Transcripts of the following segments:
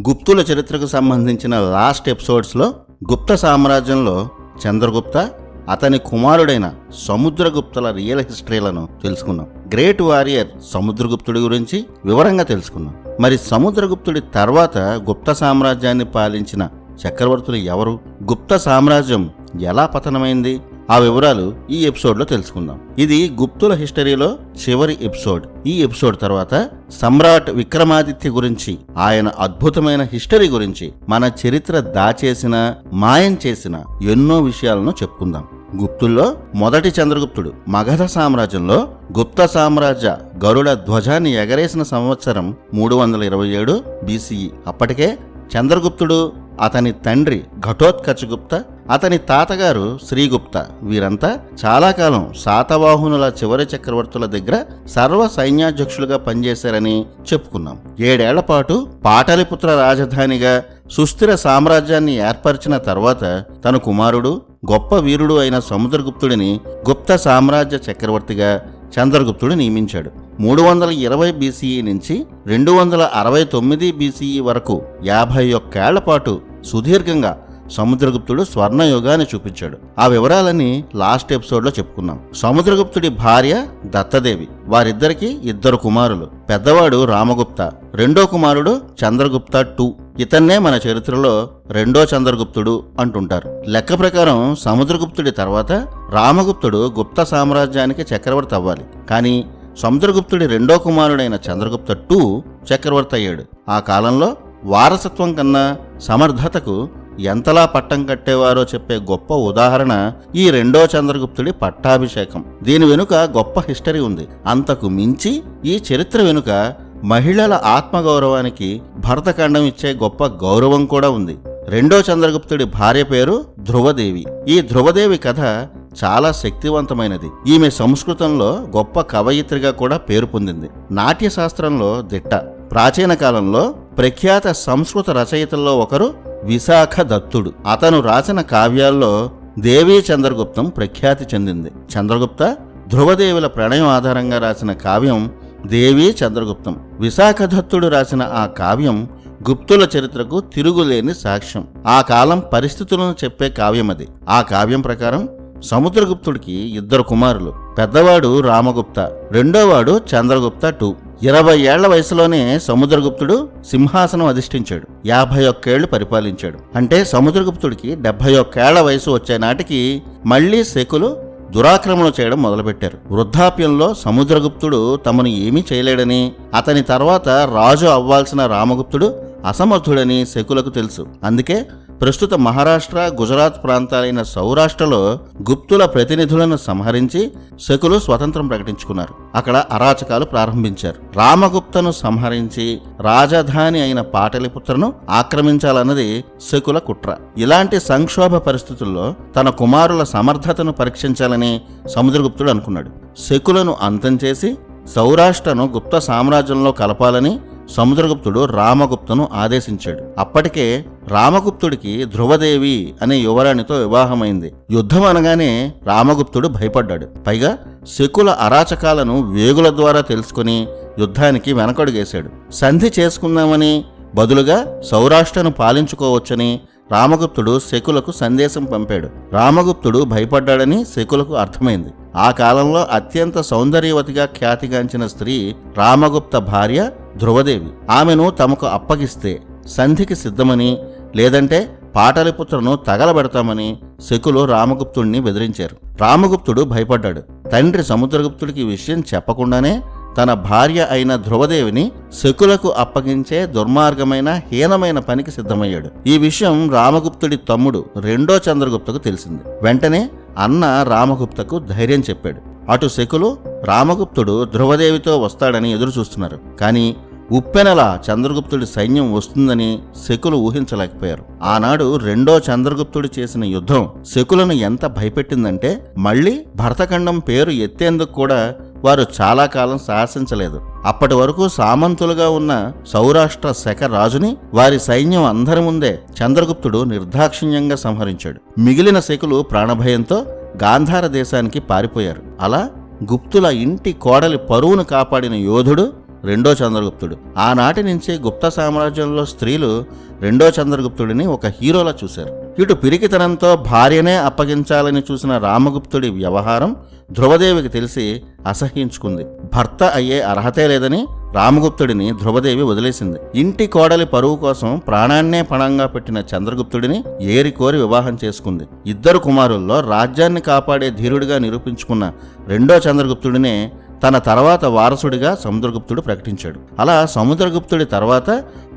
గుప్తుల చరిత్రకు సంబంధించిన లాస్ట్ ఎపిసోడ్స్లో గుప్త సామ్రాజ్యంలో చంద్రగుప్త అతని కుమారుడైన సముద్రగుప్తుల రియల్ హిస్టరీలను తెలుసుకున్నాం. గ్రేట్ వారియర్ సముద్రగుప్తుడి గురించి వివరంగా తెలుసుకున్నాం. మరి సముద్రగుప్తుడి తర్వాత గుప్త సామ్రాజ్యాన్ని పాలించిన చక్రవర్తులు ఎవరు? గుప్త సామ్రాజ్యం ఎలా పతనమైంది? ఆ వివరాలు ఈ ఎపిసోడ్లో తెలుసుకుందాం. ఇది గుప్తుల హిస్టరీలో చివరి ఎపిసోడ్. ఈ ఎపిసోడ్ తర్వాత సమ్రాట్ విక్రమాదిత్య గురించి ఆయన అద్భుతమైన హిస్టరీ గురించి మన చరిత్ర దాచేసిన మాయం చేసిన ఎన్నో విషయాలను చెప్పుకుందాం. గుప్తుల్లో మొదటి చంద్రగుప్తుడు మగధ సామ్రాజ్యంలో గుప్త సామ్రాజ్య గరుడ ధ్వజాన్ని ఎగరేసిన సంవత్సరం మూడు వందల ఇరవై ఏడు బీసీఈ అప్పటికే చంద్రగుప్తుడు అతని తండ్రి ఘటోత్కచగుప్త అతని తాతగారు శ్రీగుప్త. వీరంతా చాలా కాలం శాతవాహనుల చివరి చక్రవర్తుల దగ్గర సర్వ సైన్యాధ్యక్షులుగా పనిచేశారని చెప్పుకున్నాం. ఏడేళ్ళ పాటు పాటలిపుత్ర రాజధానిగా సుస్థిర సామ్రాజ్యాన్ని ఏర్పరిచిన తర్వాత తన కుమారుడు గొప్ప వీరుడు అయిన సముద్రగుప్తుడిని గుప్త సామ్రాజ్య చక్రవర్తిగా చంద్రగుప్తుడు నియమించాడు. మూడు వందల ఇరవై బీసీఈ నుంచి రెండు వందల అరవై తొమ్మిది బీసీఈ వరకు యాభై ఒక్కేళ్ళ పాటు సుదీర్ఘంగా సముద్రగుప్తుడు స్వర్ణయుగాన్ని చూపించాడు. ఆ వివరాలని లాస్ట్ ఎపిసోడ్లో చెప్పుకున్నాం సముద్రగుప్తుడి భార్య దత్తదేవి వారిద్దరికి ఇద్దరు కుమారులు. పెద్దవాడు రామగుప్త రెండో కుమారుడు చంద్రగుప్త టూ. ఇతన్నే మన చరిత్రలో రెండో చంద్రగుప్తుడు అంటుంటారు. లెక్క ప్రకారం సముద్రగుప్తుడి తర్వాత రామగుప్తుడు గుప్త సామ్రాజ్యానికి చక్రవర్తి అవ్వాలి. కానీ సముద్రగుప్తుడి రెండో కుమారుడైన చంద్రగుప్త టూ చక్రవర్తి అయ్యాడు. ఆ కాలంలో వారసత్వం కన్నా సమర్థతకు ఎంతలా పట్టం కట్టేవారో చెప్పే గొప్ప ఉదాహరణ ఈ రెండో చంద్రగుప్తుడి పట్టాభిషేకం. దీని వెనుక గొప్ప హిస్టరీ ఉంది. అంతకు మించి ఈ చరిత్ర వెనుక మహిళల ఆత్మగౌరవానికి భరతఖండం ఇచ్చే గొప్ప గౌరవం కూడా ఉంది. రెండో చంద్రగుప్తుడి భార్య పేరు ధ్రువదేవి. ఈ ధ్రువదేవి కథ చాలా శక్తివంతమైనది. ఈమె సంస్కృతంలో గొప్ప కవయిత్రిగా కూడా పేరు పొందింది. నాట్య శాస్త్రంలో దిట్ట. ప్రాచీన కాలంలో ప్రఖ్యాత సంస్కృత రచయితల్లో ఒకరు విశాఖ దత్తుడు. అతను రాసిన కావ్యాల్లో దేవీ చంద్రగుప్తం ప్రఖ్యాతి చెందింది. చంద్రగుప్త ధ్రువదేవుల ప్రణయం ఆధారంగా రాసిన కావ్యం దేవీ చంద్రగుప్తం. విశాఖ దత్తుడు రాసిన ఆ కావ్యం గుప్తుల చరిత్రకు తిరుగులేని సాక్ష్యం. ఆ కాలం పరిస్థితులను చెప్పే కావ్యం అది. ఆ కావ్యం ప్రకారం సముద్రగుప్తుడికి ఇద్దరు కుమారులు. పెద్దవాడు రామగుప్త రెండోవాడు చంద్రగుప్త టూ. ఇరవై ఏళ్ళ వయసులోనే సముద్రగుప్తుడు సింహాసనం అధిష్ఠించాడు. యాభై ఒక్కేళ్ళు పరిపాలించాడు. అంటే సముద్రగుప్తుడికి డెబ్బై ఒక్కేళ్ళ వయసు వచ్చే నాటికి మళ్ళీ శకులు దురాక్రమణ చేయడం మొదలుపెట్టారు. వృద్ధాప్యంలో సముద్రగుప్తుడు తమను ఏమీ చేయలేడని అతని తర్వాత రాజు అవ్వాల్సిన రామగుప్తుడు అసమర్థుడని శకులకు తెలుసు. అందుకే ప్రస్తుత మహారాష్ట్ర గుజరాత్ ప్రాంతాలైన సౌరాష్ట్రలో గుప్తుల ప్రతినిధులను సంహరించి శకులు స్వతంత్రం ప్రకటించుకున్నారు. అక్కడ అరాచకాలు ప్రారంభించారు. రామగుప్తను సంహరించి రాజధాని అయిన పాటలిపుత్రను ఆక్రమించాలన్నది శకుల కుట్ర. ఇలాంటి సంక్షోభ పరిస్థితుల్లో తన కుమారుల సమర్థతను పరీక్షించాలని సముద్రగుప్తుడు అనుకున్నాడు. శకులను అంతం చేసి సౌరాష్ట్రను గుప్త సామ్రాజ్యంలో కలపాలని సముద్రగుప్తుడు రామగుప్తును ఆదేశించాడు. అప్పటికే రామగుప్తుడికి ధ్రువదేవి అనే యువరాణితో వివాహమైంది. యుద్ధం అనగానే రామగుప్తుడు భయపడ్డాడు. పైగా శకుల అరాచకాలను వేగుల ద్వారా తెలుసుకుని యుద్ధానికి వెనకడుగేశాడు. సంధి చేసుకుందామని బదులుగా సౌరాష్ట్రను పాలించుకోవచ్చని రామగుప్తుడు శకులకు సందేశం పంపాడు. రామగుప్తుడు భయపడ్డాడని శకులకు అర్థమైంది. ఆ కాలంలో అత్యంత సౌందర్యవతిగా ఖ్యాతిగాంచిన స్త్రీ రామగుప్త భార్య ధ్రువదేవి. ఆమెను తమకు అప్పగిస్తే సంధికి సిద్ధమని లేదంటే పాటలిపుత్రను తగలబెడతామని శకులు రామగుప్తుడిని బెదిరించారు. రామగుప్తుడు భయపడ్డాడు. తండ్రి సముద్రగుప్తుడికి విషయం చెప్పకుండానే తన భార్య అయిన ధ్రువదేవిని శకులకు అప్పగించే దుర్మార్గమైన హీనమైన పనికి సిద్ధమయ్యాడు. ఈ విషయం రామగుప్తుడి తమ్ముడు రెండో చంద్రగుప్తకు తెలిసింది. వెంటనే అన్న రామగుప్తకు ధైర్యం చెప్పాడు. అటు శకులు రామగుప్తుడు ధ్రువదేవితో వస్తాడని ఎదురు చూస్తున్నారు కానీ ఉప్పెనలా చంద్రగుప్తుడి సైన్యం వస్తుందని శకులు ఊహించలేకపోయారు. ఆనాడు రెండో చంద్రగుప్తుడు చేసిన యుద్ధం శకులను ఎంత భయపెట్టిందంటే మళ్ళీ భరతఖండం పేరు ఎత్తేందుకు కూడా వారు చాలా కాలం సాహసించలేదు. అప్పటి వరకు సామంతులుగా ఉన్న సౌరాష్ట్ర శక రాజుని వారి సైన్యం అందరి ముందే చంద్రగుప్తుడు నిర్దాక్షిణ్యంగా సంహరించాడు. మిగిలిన శకులు ప్రాణభయంతో గాంధార దేశానికి పారిపోయారు. అలా గుప్తుల ఇంటి కోడలి పరువును కాపాడిన యోధుడు రెండో చంద్రగుప్తుడు. ఆనాటి నుంచి గుప్త సామ్రాజ్యంలో స్త్రీలు రెండో చంద్రగుప్తుడిని ఒక హీరోలా చూశారు. ఇటు పిరికితనంతో భార్యనే అప్పగించాలని చూసిన రామగుప్తుడి వ్యవహారం ధ్రువదేవికి తెలిసి అసహ్యించుకుంది. భర్త అయ్యే అర్హతే లేదని రామగుప్తుడిని ధ్రువదేవి వదిలేసింది. ఇంటి కోడలి పరువు కోసం ప్రాణాన్నే పణంగా పెట్టిన చంద్రగుప్తుడిని ఏరి కోరి వివాహం చేసుకుంది. ఇద్దరు కుమారుల్లో రాజ్యాన్ని కాపాడే ధీరుడిగా నిరూపించుకున్న రెండో చంద్రగుప్తుడినే తన తర్వాత వారసుడిగా సముద్రగుప్తుడు ప్రకటించాడు. అలా సముద్రగుప్తుడి తర్వాత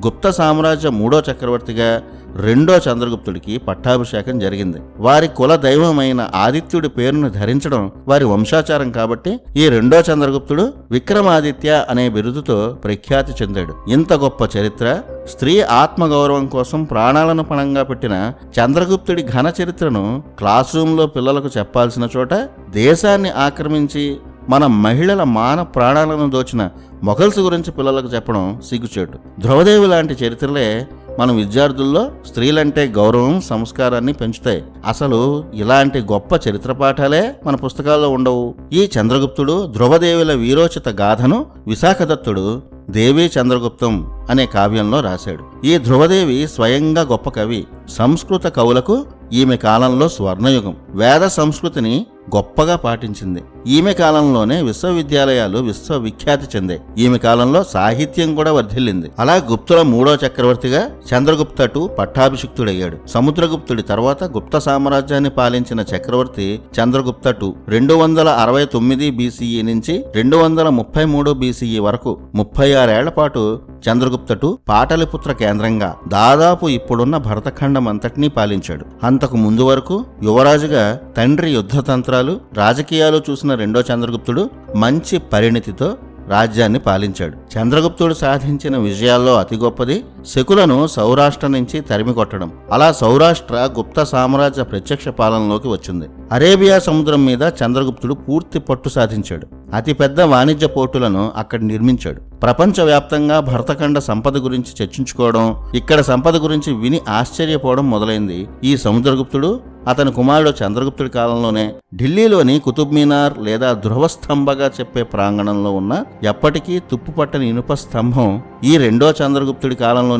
గుప్త సామ్రాజ్య మూడో చక్రవర్తిగా రెండో చంద్రగుప్తుడికి పట్టాభిషేకం జరిగింది. వారి కుల దైవమైన ఆదిత్యుడి పేరును ధరించడం వారి వంశాచారం కాబట్టి ఈ రెండో చంద్రగుప్తుడు విక్రమాదిత్య అనే బిరుదుతో ప్రఖ్యాతి చెందాడు. ఇంత గొప్ప చరిత్ర స్త్రీ ఆత్మగౌరవం కోసం ప్రాణాలను పణంగా పెట్టిన చంద్రగుప్తుడి ఘన చరిత్రను క్లాస్ రూమ్లో పిల్లలకు చెప్పాల్సిన చోట దేశాన్ని ఆక్రమించి మన మహిళల మాన ప్రాణాలను దోచిన మొఘల్స్ గురించి పిల్లలకు చెప్పడం సిగ్గుచేటు. ధ్రువదేవి లాంటి చరిత్రలే మన విద్యార్థుల్లో స్త్రీలంటే గౌరవం సంస్కారాన్ని పెంచుతాయి. అసలు ఇలాంటి గొప్ప చరిత్ర పాఠాలే మన పుస్తకాల్లో ఉండవు. ఈ చంద్రగుప్తుడు ధ్రువదేవుల వీరోచిత గాథను విశాఖదత్తుడు దేవి చంద్రగుప్తం అనే కావ్యంలో రాశాడు. ఈ ధ్రువదేవి స్వయంగా గొప్ప కవి సంస్కృత కవులకు ఈమె కాలంలో స్వర్ణయుగం. వేద సంస్కృతిని గొప్పగా పాటించింది. ఈమె కాలంలోనే విశ్వవిద్యాలయాలు విశ్వవిఖ్యాతి చెందాయి. ఈమె కాలంలో సాహిత్యం కూడా వర్ధిల్లింది. అలా గుప్తుల మూడో చక్రవర్తిగా చంద్రగుప్త టూ పట్టాభిషిక్తుడయ్యాడు. సముద్రగుప్తుడి తర్వాత గుప్త సామ్రాజ్యాన్ని పాలించిన చక్రవర్తి చంద్రగుప్త టూ రెండు వందల అరవై తొమ్మిది బీసీఈ నుంచి రెండు వందల ముప్పై మూడు బీసీఈ వరకు ముప్పై ఆరేళ్ళ పాటు చంద్రగుప్తటు పాటలిపుత్ర కేంద్రంగా దాదాపు ఇప్పుడున్న భరతఖండం అంతటినీ పాలించాడు. అంతకు ముందు వరకు యువరాజుగా తండ్రి యుద్ధతంత్రాలు రాజకీయాలు చూసిన రెండో చంద్రగుప్తుడు మంచి పరిణితితో రాజ్యాన్ని పాలించాడు. చంద్రగుప్తుడు సాధించిన విజయాల్లో అతి గొప్పది శకులను సౌరాష్ట్ర నుంచి తరిమి కొట్టడం. అలా సౌరాష్ట్ర గుప్త సామ్రాజ్య ప్రత్యక్ష పాలనలోకి వచ్చింది. అరేబియా సముద్రం మీద చంద్రగుప్తుడు పూర్తి పట్టు సాధించాడు. అతిపెద్ద వాణిజ్య పోర్టులను అక్కడ నిర్మించాడు. ప్రపంచవ్యాప్తంగా భరతఖండ సంపద గురించి చర్చించుకోవడం ఇక్కడ సంపద గురించి విని ఆశ్చర్యపోవడం మొదలైంది ఈ సముద్రగుప్తుడు. అతని కుమారుడు చంద్రగుప్తుడి కాలంలోనే ఢిల్లీలోని కుతుబ్ మీనార్ లేదా ధ్రువస్తంభగా చెప్పే ప్రాంగణంలో ఉన్న ఎప్పటికీ తుప్పుపట్టని ఇనుప స్తంభం ఈ రెండో చంద్రగుప్తుడి కాలంలో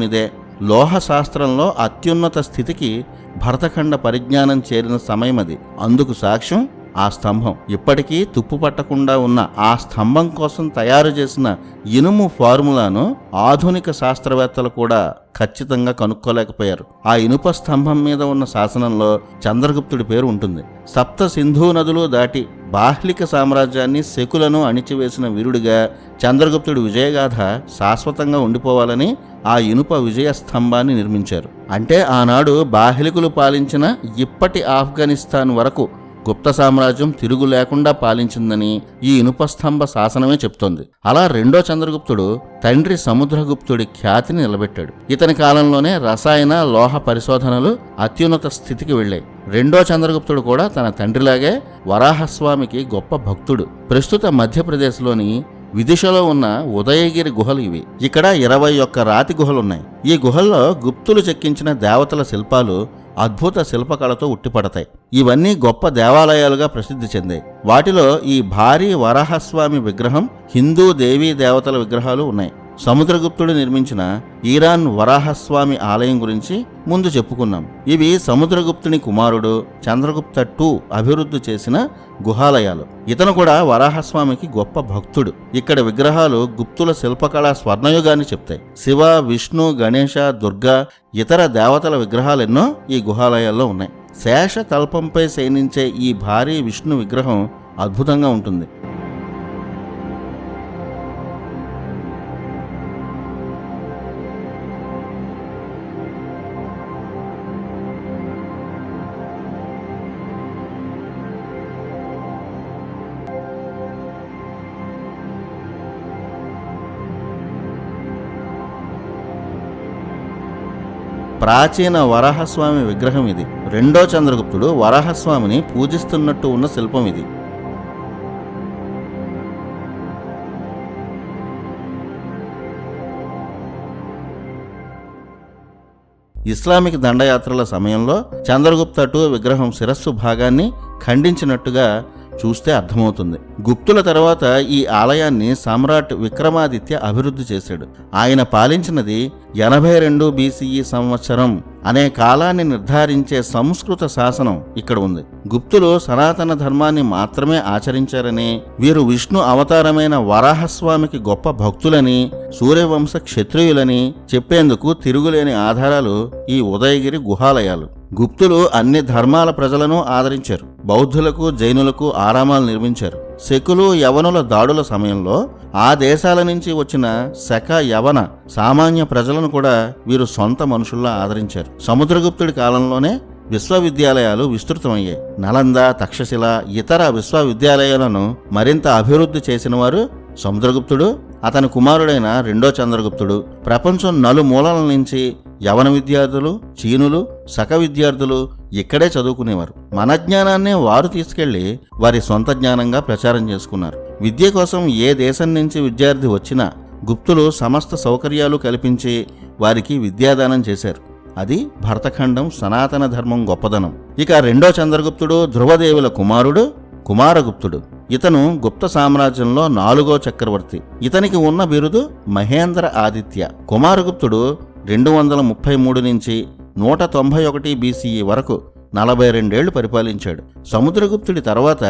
లోహ శాస్త్రంలో అత్యున్నత స్థితికి భరతఖండ పరిజ్ఞానం చేరిన సమయం అది అందుకు సాక్ష్యం ఆ స్తంభం. ఇప్పటికీ తుప్పు పట్టకుండా ఉన్న ఆ స్తంభం కోసం తయారు చేసిన ఇనుము ఫార్ములాను ఆధునిక శాస్త్రవేత్తలు కూడా ఖచ్చితంగా కనుక్కోలేకపోయారు. ఆ ఇనుప స్తంభం మీద ఉన్న శాసనంలో చంద్రగుప్తుడి పేరు ఉంటుంది. సప్త సింధు నదులు దాటి బాహ్లిక సామ్రాజ్యాన్ని శకులను అణిచివేసిన వీరుడిగా చంద్రగుప్తుడు విజయగాథ శాశ్వతంగా ఉండిపోవాలని ఆ ఇనుప విజయ స్తంభాన్ని నిర్మించారు. అంటే ఆనాడు బాహ్లికులు పాలించిన ఇప్పటి ఆఫ్ఘనిస్తాన్ వరకు గుప్త సామ్రాజ్యం తిరుగు లేకుండా పాలించిందని ఈ ఇనుపస్తంభ శాసనమే చెప్తోంది. అలా రెండో చంద్రగుప్తుడు తండ్రి సముద్రగుప్తుడి ఖ్యాతిని నిలబెట్టాడు. ఇతని కాలంలోనే రసాయన లోహ పరిశోధనలు అత్యున్నత స్థితికి వెళ్ళాయి. రెండో చంద్రగుప్తుడు కూడా తన తండ్రిలాగే వరాహస్వామికి గొప్ప భక్తుడు. ప్రస్తుత మధ్యప్రదేశ్లోని విదిశలో ఉన్న ఉదయగిరి గుహలు ఇవి. ఇక్కడ ఇరవై ఒక్క రాతి గుహలున్నాయి. ఈ గుహల్లో గుప్తులు చెక్కించిన దేవతల శిల్పాలు అద్భుత శిల్పకళతో ఉట్టిపడతాయి. ఇవన్నీ గొప్ప దేవాలయాలుగా ప్రసిద్ధి చెందాయి. వాటిలో ఈ భారీ వరాహస్వామి విగ్రహం హిందూ దేవీ దేవతల విగ్రహాలు ఉన్నాయి. సముద్రగుప్తుడు నిర్మించిన ఈరాన్ వరాహస్వామి ఆలయం గురించి ముందు చెప్పుకున్నాం. ఇవి సముద్రగుప్తుని కుమారుడు చంద్రగుప్త టూ అభివృద్ధి చేసిన గుహాలయాలు. ఇతను కూడా వరాహస్వామికి గొప్ప భక్తుడు. ఇక్కడ విగ్రహాలు గుప్తుల శిల్పకళా స్వర్ణయుగాన్ని చెప్తాయి. శివ విష్ణు గణేష దుర్గా ఇతర దేవతల విగ్రహాలెన్నో ఈ గుహాలయాల్లో ఉన్నాయి. శేష తల్పంపై శయనించే ఈ భారీ విష్ణు విగ్రహం అద్భుతంగా ఉంటుంది. ప్రాచీన వరాహస్వామి విగ్రహం ఇది. రెండో చంద్రగుప్తుడు వరాహస్వామిని పూజిస్తున్నట్టు ఉన్న శిల్పం ఇది. ఇస్లామిక్ దండయాత్రల సమయంలో చంద్రగుప్త టూ విగ్రహం శిరస్సు భాగాన్ని ఖండించినట్టుగా చూస్తే అర్థమవుతుంది. గుప్తుల తర్వాత ఈ ఆలయాన్ని సమ్రాట్ విక్రమాదిత్య అభివృద్ధి చేశాడు. ఆయన పాలించినది ఎనభై రెండు బీసీఈ సంవత్సరం అనే కాలాన్ని నిర్ధారించే సంస్కృత శాసనం ఇక్కడ ఉంది. గుప్తులు సనాతన ధర్మాన్ని మాత్రమే ఆచరించారని వీరు విష్ణు అవతారమైన వరాహస్వామికి గొప్ప భక్తులని సూర్యవంశ క్షత్రియులని చెప్పేందుకు తిరుగులేని ఆధారాలు ఈ ఉదయగిరి గుహాలయాలు. గుప్తులు అన్ని ధర్మాల ప్రజలను ఆదరించారు. బౌద్ధులకు జైనులకు ఆరామాలు నిర్మించారు. శకులు యవనుల దాడుల సమయంలో ఆ దేశాల నుంచి వచ్చిన శక యవన సామాన్య ప్రజలను కూడా వీరు సొంత మనుషుల్లా ఆదరించారు. సముద్రగుప్తుడి కాలంలోనే విశ్వవిద్యాలయాలు విస్తృతమయ్యాయి. నలంద తక్షశిల ఇతర విశ్వవిద్యాలయాలను మరింత అభివృద్ధి చేసిన వారు సముద్రగుప్తుడు అతని కుమారుడైన రెండో చంద్రగుప్తుడు ప్రపంచం నలుమూలల నుంచి యవన విద్యార్థులు చీనులు సక విద్యార్థులు ఇక్కడే చదువుకునేవారు. మన జ్ఞానాన్నే వారు తీసుకెళ్ళి వారి సొంత జ్ఞానంగా ప్రచారం చేసుకున్నారు. విద్య కోసం ఏ దేశం నుంచి విద్యార్థి వచ్చినా గుప్తులు సమస్త సౌకర్యాలు కల్పించి వారికి విద్యాదానం చేశారు. అది భరతఖండం సనాతన ధర్మం గొప్పదనం. ఇక రెండో చంద్రగుప్తుడు ధ్రువదేవుల కుమారుడు కుమారగుప్తుడు. ఇతను గుప్త సామ్రాజ్యంలో నాలుగో చక్రవర్తి. ఇతనికి ఉన్న బిరుదు మహేంద్ర ఆదిత్య. కుమారగుప్తుడు రెండు వందల ముప్పై మూడు నుంచి నూట తొంభై ఒకటి బీసీఈ వరకు నలభై రెండేళ్ళు పరిపాలించాడు. సముద్రగుప్తుడి తర్వాత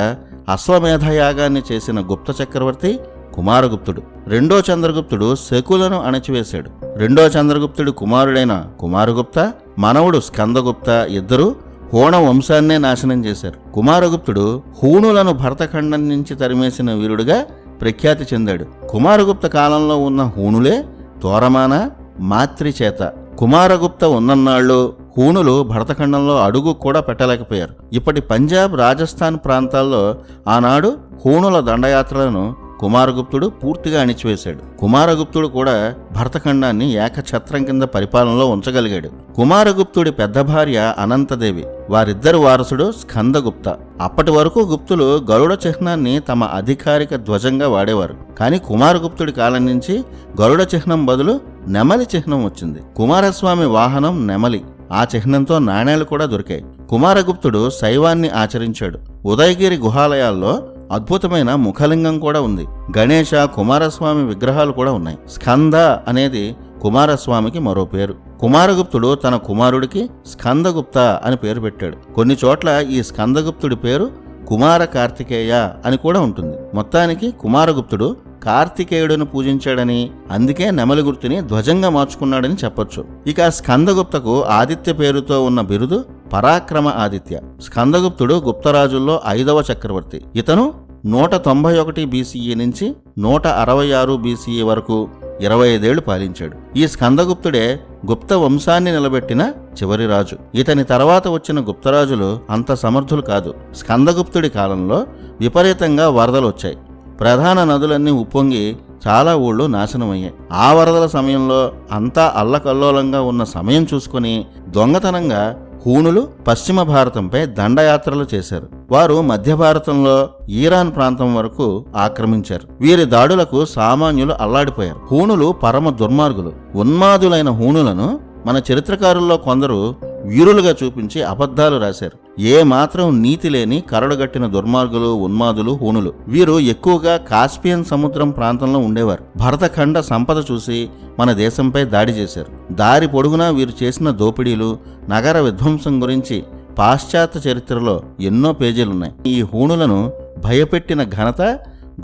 అశ్వమేధ యాగాన్ని చేసిన గుప్త చక్రవర్తి కుమారగుప్తుడు. రెండో చంద్రగుప్తుడు శకులను అణచివేశాడు. రెండో చంద్రగుప్తుడి కుమారుడైన కుమారగుప్త మనవడు స్కందగుప్త ఇద్దరు హోణ వంశాన్నే నాశనం చేశారు. కుమారగుప్తుడు హూణులను భరతఖండం నుంచి తరిమేసిన వీరుడుగా ప్రఖ్యాతి చెందాడు. కుమారగుప్త కాలంలో ఉన్న హూణులే తోరమాన మాత్రిచేత. కుమారగుప్త ఉన్నన్నాళ్ళు హూణులు భరతఖండంలో అడుగు కూడా పెట్టలేకపోయారు. ఇప్పటి పంజాబ్ రాజస్థాన్ ప్రాంతాల్లో ఆనాడు హూణుల దండయాత్రలను కుమారగుప్తుడు పూర్తిగా అణిచివేశాడు. కుమారగుప్తుడు కూడా భరతఖండాన్ని ఏకఛత్రం కింద పరిపాలనలో ఉంచగలిగాడు. కుమారగుప్తుడి పెద్ద భార్య అనంతదేవి వారిద్దరు వారసుడు స్కందగుప్త. అప్పటి వరకు గుప్తులు గరుడ చిహ్నాన్ని తమ అధికారిక ధ్వజంగా వాడేవారు. కానీ కుమారగుప్తుడి కాలం నుంచి గరుడ చిహ్నం బదులు నెమలి చిహ్నం వచ్చింది. కుమారస్వామి వాహనం నెమలి. ఆ చిహ్నంతో నాణేలు కూడా దొరికాయి. కుమారగుప్తుడు శైవాన్ని ఆచరించాడు. ఉదయగిరి గుహాలయాల్లో అద్భుతమైన ముఖలింగం కూడా ఉంది. గణేష కుమారస్వామి విగ్రహాలు కూడా ఉన్నాయి. స్కంద అనేది కుమారస్వామికి మరో పేరు. కుమారగుప్తుడు తన కుమారుడికి స్కందగుప్త అని పేరు పెట్టాడు. కొన్ని చోట్ల ఈ స్కందగుప్తుడి పేరు కుమార కార్తికేయ అని కూడా ఉంటుంది. మొత్తానికి కుమారగుప్తుడు కార్తికేయుడిని పూజించాడని అందుకే నెమలి గుర్తుని ధ్వజంగా మార్చుకున్నాడని చెప్పొచ్చు. ఇక స్కందగుప్తకు ఆదిత్య పేరుతో ఉన్న బిరుదు పరాక్రమ ఆదిత్య. స్కందగుప్తుడు గుప్తరాజుల్లో ఐదవ చక్రవర్తి. ఇతను నూట తొంభై ఒకటి బీసీఈ నుంచి నూట అరవై ఆరు బీసీఈ వరకు ఇరవై ఐదేళ్ళు పాలించాడు. ఈ స్కందగుప్తుడే గుప్త వంశాన్ని నిలబెట్టిన చివరి రాజు. ఇతని తర్వాత వచ్చిన గుప్తరాజులు అంత సమర్థులు కాదు. స్కందగుప్తుడి కాలంలో విపరీతంగా వరదలు వచ్చాయి. ప్రధాన నదులన్నీ ఉప్పొంగి చాలా ఊళ్ళు నాశనమయ్యాయి. ఆ వరదల సమయంలో అంతా అల్లకల్లోలంగా ఉన్న సమయం చూసుకొని దొంగతనంగా హూణులు పశ్చిమ భారతంపై దండయాత్రలు చేశారు. వారు మధ్య భారతంలో ఈరాన్ ప్రాంతం వరకు ఆక్రమించారు. వీరి దాడులకు సామాన్యులు అల్లాడిపోయారు. హూణులు పరమ దుర్మార్గులు. ఉన్మాదులైన హూణులను మన చరిత్రకారుల్లో కొందరు వీరులుగా చూపించి అబద్ధాలు రాశారు. ఏ మాత్రం నీతి లేని కరడుగట్టిన దుర్మార్గులు ఉన్మాదులు హూణులు వీరు ఎక్కువగా కాస్పియన్ సముద్రం ప్రాంతంలో ఉండేవారు. భరతఖండ సంపద చూసి మన దేశంపై దాడి చేశారు. దారి పొడుగునా వీరు చేసిన దోపిడీలు నగర విధ్వంసం గురించి పాశ్చాత్య చరిత్రలో ఎన్నో పేజీలున్నాయి. ఈ హూణులను భయపెట్టిన ఘనత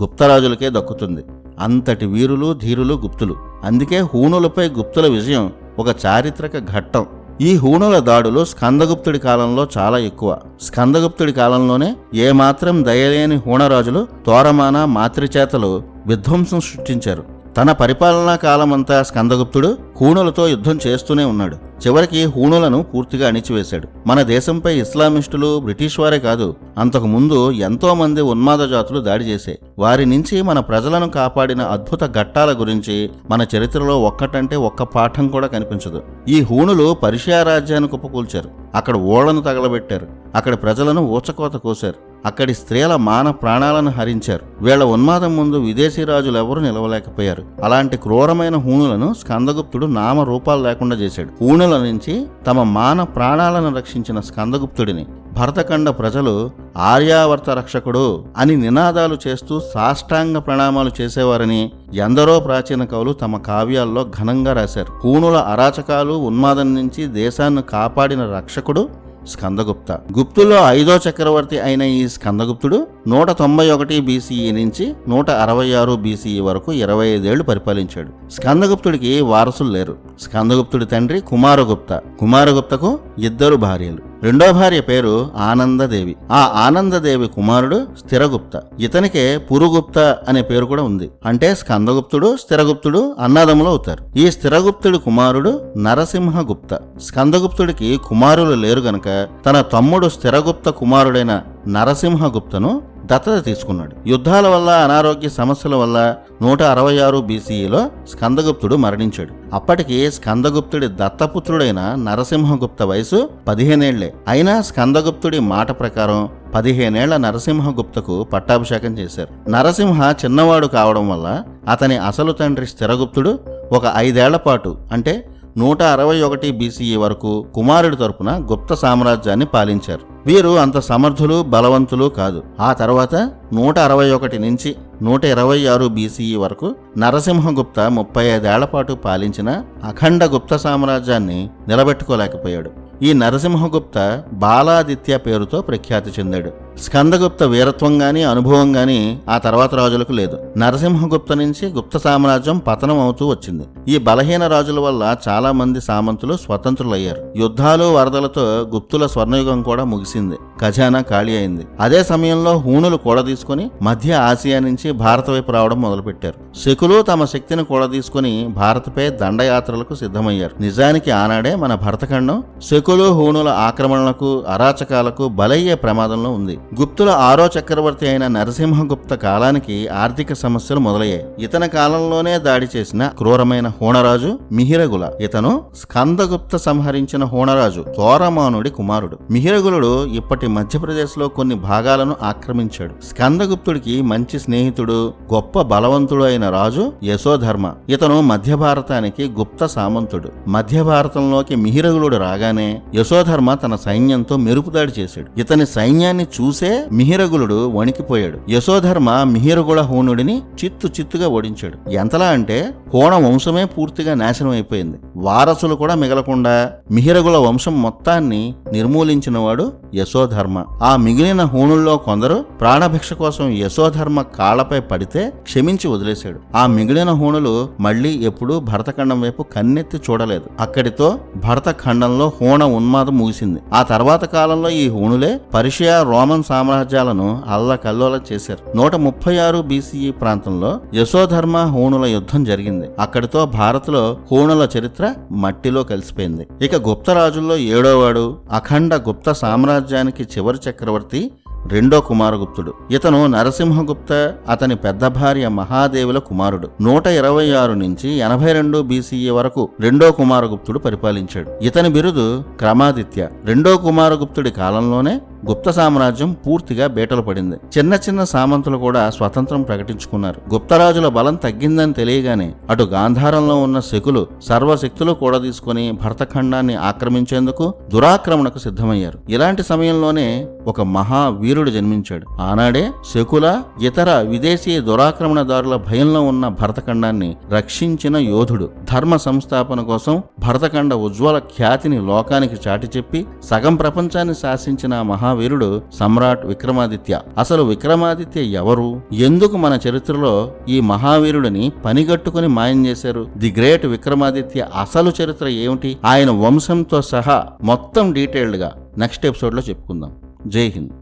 గుప్తరాజులకే దక్కుతుంది. అంతటి వీరులు ధీరులు గుప్తులు. అందుకే హూణులపై గుప్తుల విజయం ఒక చారిత్రక ఘట్టం. ఈ హూణుల దాడులు స్కందగుప్తుడి కాలంలో చాలా ఎక్కువ. స్కందగుప్తుడి కాలంలోనే ఏమాత్రం దయలేని హూణరాజులు తోరమాన మాతృచేతలు విధ్వంసం సృష్టించారు. తన పరిపాలనా కాలమంతా స్కందగుప్తుడు హూణులతో యుద్ధం చేస్తూనే ఉన్నాడు. చివరికి హూణులను పూర్తిగా అణిచివేశాడు. మన దేశంపై ఇస్లామిస్టులు బ్రిటిష్ వారే కాదు అంతకు ముందు ఎంతో మంది ఉన్మాద జాతులు దాడి చేశాయి వారి నుంచి మన ప్రజలను కాపాడిన అద్భుత ఘట్టాల గురించి మన చరిత్రలో ఒక్కటంటే ఒక్క పాఠం కూడా కనిపించదు. ఈ హూణులు పర్షియా రాజ్యాన్ని కుప్పకూల్చారు అక్కడ ఓళ్ళను తగలబెట్టారు. అక్కడ ప్రజలను ఊచకోత కోశారు. అక్కడి స్త్రీల మాన ప్రాణాలను హరించారు. వీళ్ళ ఉన్మాదం ముందు విదేశీ రాజులెవరూ నిలవలేకపోయారు. అలాంటి క్రూరమైన హూణులను స్కందగుప్తుడు నామ రూపాలు లేకుండా చేశాడు. హూణుల నుంచి తమ మాన ప్రాణాలను రక్షించిన స్కందగుప్తుడిని భరతఖండ ప్రజలు ఆర్యావర్త రక్షకుడు అని నినాదాలు చేస్తూ సాష్టాంగ ప్రణామాలు చేసేవారని ఎందరో ప్రాచీన కవులు తమ కావ్యాల్లో ఘనంగా రాశారు. హూణుల అరాచకాలు ఉన్మాదం నుంచి దేశాన్ని కాపాడిన రక్షకుడు స్కందగుప్త. గుప్తులో ఐదో చక్రవర్తి అయిన ఈ స్కందగుప్తుడు నూట తొంభై ఒకటి బీసీఈ నుంచి నూట అరవై ఆరు బీసీఈ వరకు ఇరవై ఐదేళ్ళు పరిపాలించాడు. స్కందగుప్తుడికి వారసులు లేరు. స్కందగుప్తుడి తండ్రి కుమారగుప్త. కుమారగుప్తకు ఇద్దరు భార్యలు. రెండో భార్య పేరు ఆనందదేవి. ఆ ఆనందదేవి కుమారుడు స్థిరగుప్త. ఇతనికే పురుగుప్త అనే పేరు కూడా ఉంది. అంటే స్కందగుప్తుడు స్థిరగుప్తుడు అన్నదములు అవుతారు. ఈ స్థిరగుప్తుడి కుమారుడు నరసింహగుప్త. స్కందగుప్తుడికి కుమారులు లేరు గనక తన తమ్ముడు స్థిరగుప్త కుమారుడైన నరసింహగుప్తను దత్తత తీసుకున్నాడు. యుద్ధాల వల్ల అనారోగ్య సమస్యల వల్ల నూట అరవై ఆరు బీసీఈలో స్కందగుప్తుడు మరణించాడు. అప్పటికి స్కందగుప్తుడి దత్తపుత్రుడైన నరసింహగుప్త వయసు పదిహేనేళ్ళే. అయినా స్కందగుప్తుడి మాట ప్రకారం పదిహేనేళ్ళ నరసింహగుప్తకు పట్టాభిషేకం చేశారు. నరసింహ చిన్నవాడు కావడం వల్ల అతని అసలు తండ్రి స్థిరగుప్తుడు ఒక ఐదేళ్ళ పాటు అంటే నూట అరవై ఒకటి బీసీఈ వరకు కుమారుడి తరపున గుప్త సామ్రాజ్యాన్ని పాలించారు. వీరు అంత సమర్థులు బలవంతులు కాదు. ఆ తర్వాత నూట అరవై ఒకటి నుంచి నూట ఇరవై ఆరు బీసీఈ వరకు నరసింహగుప్త ముప్పై ఐదేళ్ళ పాటు పాలించిన అఖండ గుప్త సామ్రాజ్యాన్ని నిలబెట్టుకోలేకపోయాడు. ఈ నరసింహగుప్త బాలాదిత్య పేరుతో ప్రఖ్యాతి చెందాడు. స్కందగుప్త వీరత్వం గాని అనుభవం గాని ఆ తర్వాత రాజులకు లేదు. నరసింహగుప్త నుంచి గుప్త సామ్రాజ్యం పతనం అవుతూ వచ్చింది. ఈ బలహీన రాజుల వల్ల చాలా మంది సామంతులు స్వతంత్రులయ్యారు. యుద్ధాలు వరదలతో గుప్తుల స్వర్ణయుగం కూడా ముగిసింది. ఖజానా ఖాళీ అయింది. అదే సమయంలో హూణులు కూడదీసుకుని మధ్య ఆసియా నుంచి భారత వైపు రావడం మొదలుపెట్టారు. శకులు తమ శక్తిని కూడదీసుకుని భారత్పై దండయాత్రలకు సిద్ధమయ్యారు. నిజానికి ఆనాడే మన భరతఖండం శకులు హూణుల ఆక్రమణలకు అరాచకాలకు బలయ్యే ప్రమాదంలో ఉంది. గుప్తుల ఆరో చక్రవర్తి అయిన నరసింహగుప్త కాలానికి ఆర్థిక సమస్యలు మొదలయ్యాయి. ఇతని కాలంలోనే దాడి చేసిన క్రూరమైన హోణరాజు మిహిరగుల. ఇతను స్కందగుప్త సంహరించిన హోణరాజు తోరమానుడి కుమారుడు. మిహిరగులుడు ఇప్పటి మధ్యప్రదేశ్లో కొన్ని భాగాలను ఆక్రమించాడు. స్కందగుప్తుడికి మంచి స్నేహితుడు గొప్ప బలవంతుడు అయిన రాజు యశోధర్మ. ఇతను మధ్య భారతానికి గుప్త సామంతుడు. మధ్య భారతంలోకి మిహిరగులుడు రాగానే యశోధర్మ తన సైన్యంతో మెరుపుదాడి చేశాడు. ఇతని సైన్యాన్ని చూసి మిహిరగులుడు వణికిపోయాడు. యశోధర్మ మిహిరగుల హోనుడిని చిత్తు చిత్తుగా ఓడించాడు. ఎంతలా అంటే హోణ వంశమే పూర్తిగా నాశనం అయిపోయింది. వారసులు కూడా మిగలకుండా మిహిరగుల వంశం మొత్తాన్ని నిర్మూలించినవాడు యశోధర్మ. ఆ మిగిలిన హోణుల్లో కొందరు ప్రాణభిక్ష కోసం యశోధర్మ కాళ్ళపై పడితే క్షమించి వదిలేశాడు. ఆ మిగిలిన హోణులు మళ్ళీ ఎప్పుడూ భరతఖండం వైపు కన్నెత్తి చూడలేదు. అక్కడితో భరతఖండంలో హోణ ఉన్మాదం ముగిసింది. ఆ తర్వాత కాలంలో ఈ హోణులే పరిషియా రోమన్ సామ్రాజ్యాలను అల్లకల్లోల చేశారు. నూట ముప్పై ఆరు బీసీఈ ప్రాంతంలో యశోధర్మ హూణుల యుద్ధం జరిగింది. అక్కడితో భారత్లో హూణుల చరిత్ర మట్టిలో కలిసిపోయింది. ఇక గుప్త రాజుల్లో ఏడోవాడు అఖండ గుప్త సామ్రాజ్యానికి చివరి చక్రవర్తి రెండో కుమారగుప్తుడు. ఇతను నరసింహగుప్త అతని పెద్ద భార్య మహాదేవుల కుమారుడు. నూట ఇరవై ఆరు నుంచి ఎనభై రెండు బీసీఈ వరకు రెండో కుమారగుప్తుడు పరిపాలించాడు. ఇతని బిరుదు క్రమాదిత్య. రెండో కుమారగుప్తుడి కాలంలోనే గుప్త సామ్రాజ్యం పూర్తిగా బేటలు పడింది. చిన్న చిన్న సామంతులు కూడా స్వతంత్రం ప్రకటించుకున్నారు. గుప్తరాజుల బలం తగ్గిందని తెలియగానే అటు గాంధారంలో ఉన్న శకులు సర్వశక్తులు కూడా తీసుకుని భరతఖండాన్ని ఆక్రమించేందుకు దురాక్రమణకు సిద్ధమయ్యారు. ఇలాంటి సమయంలోనే ఒక మహా వీరుడు జన్మించాడు. ఆనాడే శకుల ఇతర విదేశీ దురాక్రమణదారుల భయంలో ఉన్న భరతఖండాన్ని రక్షించిన యోధుడు. ధర్మ సంస్థాపన కోసం భరతఖండ ఉజ్వల ఖ్యాతిని లోకానికి చాటి చెప్పి సగం ప్రపంచాన్ని శాసించిన మహా మహావీరుడు సమ్రాట్ విక్రమాదిత్య. అసలు విక్రమాదిత్య ఎవరు? ఎందుకు మన చరిత్రలో ఈ మహావీరుడిని పనిగట్టుకుని మాయం చేశారు? ది గ్రేట్ విక్రమాదిత్య అసలు చరిత్ర ఏమిటి? ఆయన వంశంతో సహా మొత్తం డీటెయిల్డ్గా నెక్స్ట్ ఎపిసోడ్లో చెప్పుకుందాం. జై హింద్.